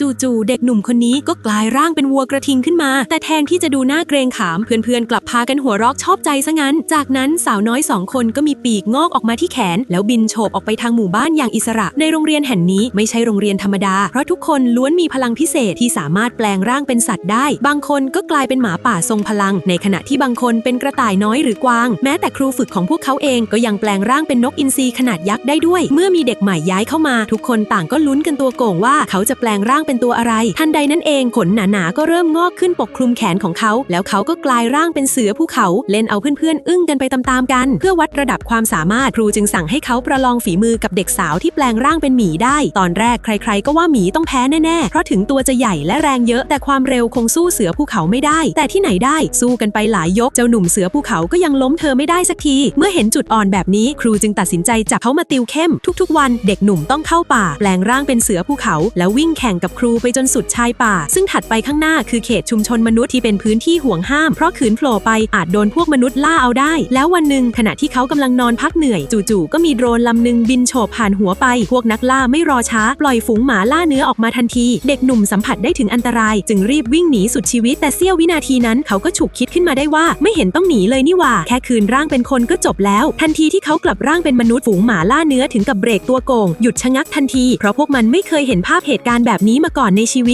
จู่ๆเด็กหนุ่มคนนี้ก็กลายร่างเป็นวัวกระทิงขึ้นมา แต่แทนที่จะดูน่าเกรงขาม เพื่อนๆ กลับพากันหัวเราะชอบใจซะงั้น จากนั้นสาวน้อยสองคนก็มีปีกงอกออกมาที่แขน แล้วบินโฉบออกไปทางหมู่บ้านอย่างอิสระ ในโรงเรียนแห่งนี้ไม่ใช่โรงเรียนธรรมดา เพราะทุกคนล้วนมีพลังพิเศษที่สามารถแปลงร่างเป็นสัตว์ได้ บางคนก็กลายเป็นหมาป่าทรงพลัง ในขณะที่บางคนเป็นกระต่ายน้อยหรือกวาง แม้แต่ครูฝึกของพวกเขาเองก็ยังแปลงร่างเป็นนกอินทรีขนาดยักษ์ได้ด้วย เมื่อมีเด็กใหม่ย้ายเข้ามา ทุกคนต่างก็ลุ้นกันตัวโก่งว่าเขาจะแปลงร่างเป็นตัวอะไร ทันใดนั้นเองขนหนาๆก็เริ่มงอกขึ้นปกคลุมแขนของเขา แล้วเขาก็กลายร่างเป็นเสือภูเขา เล่นเอาเพื่อนๆอึ้งกันไปตามๆกัน เพื่อวัดระดับความสามารถครูจึงสั่งให้เขาประลองฝีมือกับเด็กสาวที่แปลงร่างเป็นหมีได้ ตอนแรกใคร ๆ ก็ว่าหมีต้องแพ้แน่ๆ เพราะถึงตัวจะใหญ่และแรงเยอะแต่ความเร็วคงสู้เสือภูเขาไม่ได้ แต่ที่ไหนได้สู้กันไปหลายยกเจ้าหนุ่มเสือภูเขาก็ยังล้มเธอไม่ได้สักที เมื่อเห็นจุดอ่อนแบบนี้ครูจึงตัดสินใจจับเขามาติวเข้ม ทุกๆ วันเด็กหนุ่มต้องเข้าป่า แปลงร่างเป็นเสือภูเขา แล้ววิ่งแข่งกับครูไปจนสุดชายป่า ซึ่งถัดไปข้างหน้าคือเขตชุมชนมนุษย์ที่เป็นพื้นที่ห่วงห้าม เพราะขืนโผล่ไปอาจโดนพวกมนุษย์ล่าเอาได้ แล้ววันหนึ่งขณะที่เขากำลังนอนพักเหนื่อย จู่ๆก็มีโดรนลำหนึ่งบินโฉบผ่านหัวไป พวกนักล่าไม่รอช้า ปล่อยฝูงหมาล่าเนื้อออกมาทันที เด็กหนุ่มสัมผัสได้ถึงอันตราย จึงรีบวิ่งหนีสุดชีวิต แต่เสี้ยววินาทีนั้นเขาก็ฉุกคิดขึ้นมาได้ว่า ไม่เห็นต้องหนีเลยนี่ว่า แค่คืนร่างเป็นคนก็จบแล้ว ทันทีที่เขากลับร่างเป็นมนุษย์ฝูงหมาล่าเนื้อถึงกับเบรกตัวโกงหยุดชะงักทันทีเพราะพวกมันไม่เคยเห็นภาพเหตุการณ์แบบนี้มาก่อนในชีวิต